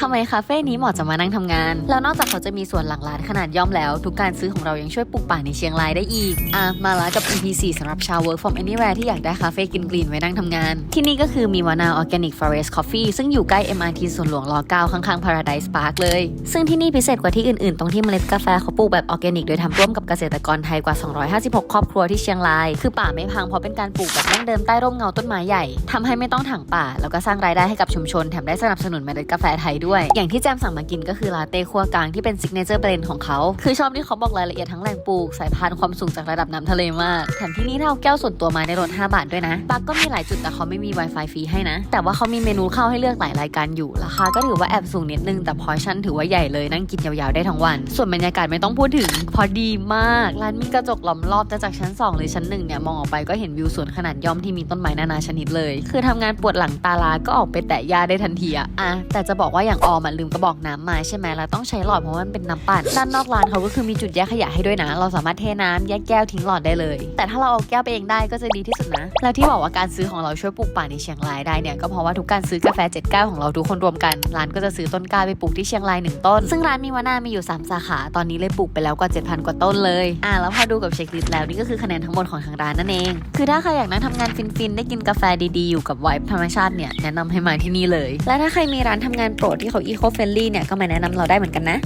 ทำไมคาเฟ่นี้เหมาะจะมานั่งทำงาน แล้วนอกจากเขาจะมีส่วนหลังร้านขนาดย่อมแล้ว ทุกการซื้อของเรายังช่วยปลูกป่าในเชียงรายได้อีก อะ มาละกับ EP 4สำหรับชาว Work from Anywhere ที่อยากได้คาเฟ่กินกลีนไว้นั่งทำงาน ที่นี่ก็คือมีวานา Organic Forest Coffee ซึ่งอยู่ใกล้ MRT สวนหลวงร9ข้างๆ Paradise Park เลย ซึ่งที่นี่พิเศษกว่าที่อื่นๆ ตรงที่เมล็ดกาแฟเขาปลูกแบบออร์แกนิกโดยทำร่วมกับเกษตรกรไทยกว่า 256 ครอบครัวที่เชียงราย คือป่าไม่พังเพราะเป็นการปลูกแบบดั้งเดิมใต้ร่มเงาต้นไม้ใหญ่ทำให้ไม่ต้องถังป่า แล้วก็สร้างรายได้ให้กับชุมชนแถมได้สนับสนุนเมล็ดกาแฟไทยด้วยอย่างที่แจมสั่งมากินก็คือลาเต้คั่วกลางที่เป็นซิกเนเจอร์เบรนของเขา คือชอบที่เขาบอกรายละเอียดทั้งแหล่งปลูก สายพันธุ์ความสูงจากระดับน้ำทะเลมาก แถมที่นี่เอาแก้วส่วนตัวมาในรถ5บาทด้วยนะปักก็มีหลายจุดแต่เขาไม่มี Wi-Fi ฟรีให้นะ แต่ว่าเขามีเมนูข้าวให้เลือกหลายรายการอยู่ราคาก็ถือว่าแอบสูงนิดนึงแต่พอชั่นถือว่าใหญ่เลยนั่งกินยาวๆได้ทั้งวัน ส่วนบรรยากาศไม่ต้องพูดถึง พอดีมากร้านมีกระจกล้อมรอบแต่จากชั้น 2 หรือชั้นหนึ่งเนี่ยมองออกไปก็เห็นวิวสวนขนาดย่อมที่มีต้นไม้นานาชนิดเลย คือทำงานปวดหลังตาลาก็ออกไปแตะหญ้าได้ทันทีอะอะแต่จะบอกว่าอย่างออมอะลืมกระบอกน้ำมาใช่ไหมแล้วต้องใช้หลอดเพราะมันเป็นน้ำปั่นด้านนอกร้านเขาก็คือมีจุดแยกขยะให้ด้วยนะ เราสามารถเทน้ำแยกแก้วทิ้งหลอดได้เลย แต่ถ้าเราเอาแก้วไปเองได้ก็จะดีที่สุดนะ แล้วที่บอกว่าการซื้อของเราช่วยปลูกป่าในเชียงรายได้เนี่ยก็เพราะว่าทุกการซื้อกาแฟ7ก้าของเราทุกคนรวมกันร้านก็จะซื้อต้นกล้าไปปลูกที่เชียงรายหนึ่งต้น ซึ่งร้านมีวานามีอยู่ 3 สาขาตอนนี้เลยปลูกไปแล้วกว่า 7,000 กว่าต้นเลยอ่าแล้วพอดูกับเช็คลิสต์แล้วนี่ก็คือคะแนนทั้งหมดของทางร้านนั่นเอง คือถ้าใครอยากนั่งทำงานฟินๆได้กินกาแฟดีๆอยู่กับไวท์ธรรมชาติเนี่ยแนะนำให้มาที่นี่เลย และถ้าใครมีร้านทำงานโปรดที่เขาอีโคเฟนลี่เนี่ยก็มาแนะนำเราได้เหมือนกันนะ